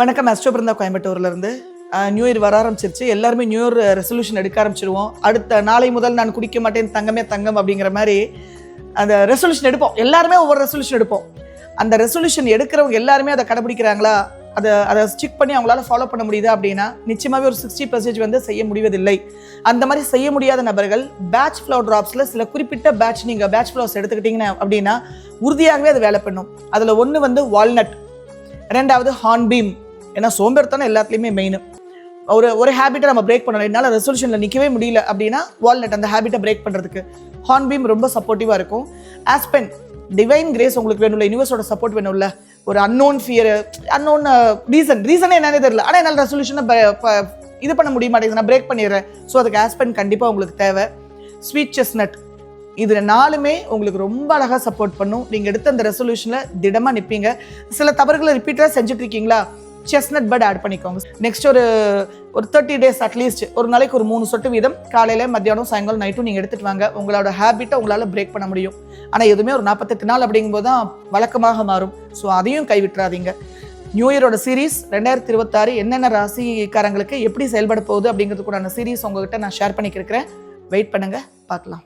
வணக்கம் அஸ்டோ பிருந்தா கோயம்புத்தூர்லேருந்து. New year வர ஆரம்பிச்சிருச்சு. எல்லாருமே நியூ இயர் ரெசல்யூஷன் எடுக்க ஆரம்பிச்சிருவோம். அடுத்த நாளை முதல் நான் குடிக்க மாட்டேன் தங்கமே தங்கம் அப்படிங்கிற மாதிரி அந்த ரெசல்யூஷன் எடுப்போம். எல்லாருமே ஒவ்வொரு ரெசல்யூஷன் எடுப்போம். அந்த ரெசல்யூஷன் எடுக்கிறவங்க எல்லாருமே அதை கடைபிடிக்கிறாங்களா? அதை அதை ஸ்டிக் பண்ணி அவங்களால ஃபாலோ பண்ண முடியுதா அப்படின்னா நிச்சயமாகவே ஒரு சிக்ஸ்டி பர்சன்டேஜ் வந்து செய்ய முடிவதில்லை. அந்த மாதிரி செய்ய முடியாத நபர்கள் பேட்ச் ஃப்ளோ ட்ராப்ஸில் சில குறிப்பிட்ட பேட்ச் நீங்கள் பேட்ச் ஃப்ளவர்ஸ் எடுத்துக்கிட்டீங்கன்னா அப்படின்னா உறுதியாகவே அது வேலை பண்ணும். அதில் ஒன்று வந்து வால்நட் ரெண்டாவது ஹார்ன்பீம் ஏன்னா சோம்பேறித்தனம் எல்லாத்துலேயுமே மெயின் ஒரு ஒரு ஹேபிட்டை நம்ம பிரேக் பண்ணணும் என்னால் ரெசல்யூஷனில் நிற்கவே முடியல அப்படின்னா வால்நட் அந்த ஹேபிட்டை பிரேக் பண்ணுறதுக்கு ஹார்ன்பீம் ரொம்ப சப்போர்ட்டிவாக இருக்கும். ஆஸ்பென் டிவைன் கிரேஸ் உங்களுக்கு வேணும்ல யூனிவர்ஸோட சப்போர்ட் வேணும்ல. ஒரு அன்னோன் ஃபியர் அன்னோன் ரீசன் ரீசனே என்னன்னே தெரியல. ஆனால் என்னால் ரெசல்யூஷனை இது பண்ண முடிய மாட்டேங்குது. நான் பிரேக் பண்ணிடுறேன். ஸோ அதுக்கு ஆஸ்பென் கண்டிப்பாக உங்களுக்கு தேவை. ஸ்வீட் செஸ்னட் இதில் நாலுமே உங்களுக்கு ரொம்ப அழகாக சப்போர்ட் பண்ணும். நீங்கள் எடுத்த அந்த ரெசல்யூஷனில் திடமாக நிற்பீங்க சில தவறுகளை ரிப்பீட்டாக செஞ்சுட்ருக்கீங்களா செஸ்னட் பட் ஆட் பண்ணிக்கோங்க. நெக்ஸ்ட் ஒரு ஒரு தேர்ட்டி டேஸ் அட்லீஸ்ட் ஒரு நாளைக்கு ஒரு மூணு சொட்டு வீதம் காலையில் மத்தியானம் சாயங்காலம் நைட்டும் நீங்கள் எடுத்துகிட்டு வாங்க. உங்களோட ஹேபிட்டை உங்களால் பிரேக் பண்ண முடியும். ஆனால் எதுவுமே ஒரு நாற்பத்தெட்டு நாள் அப்படிங்கும்போது தான் வழக்கமாக மாறும். ஸோ அதையும் கைவிட்டுறாதீங்க. நியூ இயரோட சீரீஸ் ரெண்டாயிரத்தி இருபத்தாறு என்னென்ன ராசிக்காரங்களுக்கு எப்படி செயல்பட போகுது அப்படிங்கிறதுக்குடான சீரீஸ் உங்ககிட்ட நான் ஷேர் பண்ணிக்கிருக்கிறேன். வெயிட் பண்ணுங்கள் பார்க்கலாம்.